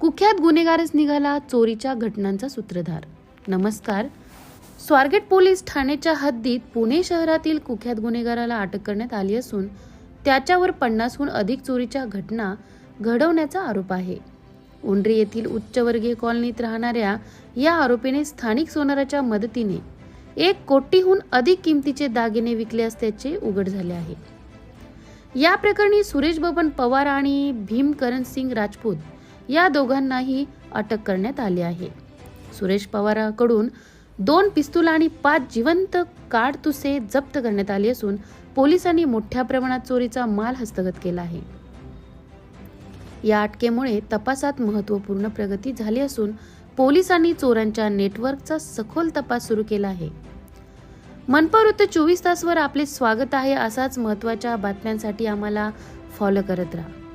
कुख्यात गुन्हेगारच निघाला चोरीच्या घटनांचा सूत्रधार. नमस्कार. स्वारगेट पोलीस ठाण्याच्या हद्दीत पुणे शहरातील कुख्यात गुन्हेगाराला अटक करण्यात आली असून त्याच्यावर पन्नासहून अधिक चोरीच्या घटना घडवण्याचा आरोप आहे. उंडरी येथील उच्चवर्गीय कॉलनीत राहणाऱ्या या आरोपीने स्थानिक सोनाराच्या मदतीने एक कोटीहून अधिक किमतीचे दागिने विकले असल्याचे उघड झाले आहे. या प्रकरणी सुरेश बबन पवार आणि भीम करण सिंग राजपूत या दोघांनाही अटक करण्यात आली आहे. सुरेश पवाराकडून दोन पिस्तूल आणि पाच जिवंत काडतुसे जप्त करण्यात आली असून पोलिसांनी मोठ्या प्रमाणात चोरीचा माल हस्तगत केला आहे. या अटकेमुळे तपासात महत्त्वपूर्ण प्रगती झाली असून पोलिसांनी चोरांच्या नेटवर्कचा सखोल तपास सुरू केला आहे. मनपा वृत्त चोवीस तासवर आपले स्वागत आहे असाच महत्त्वाच्या बातम्यांसाठी आम्हाला फॉलो करत राहा.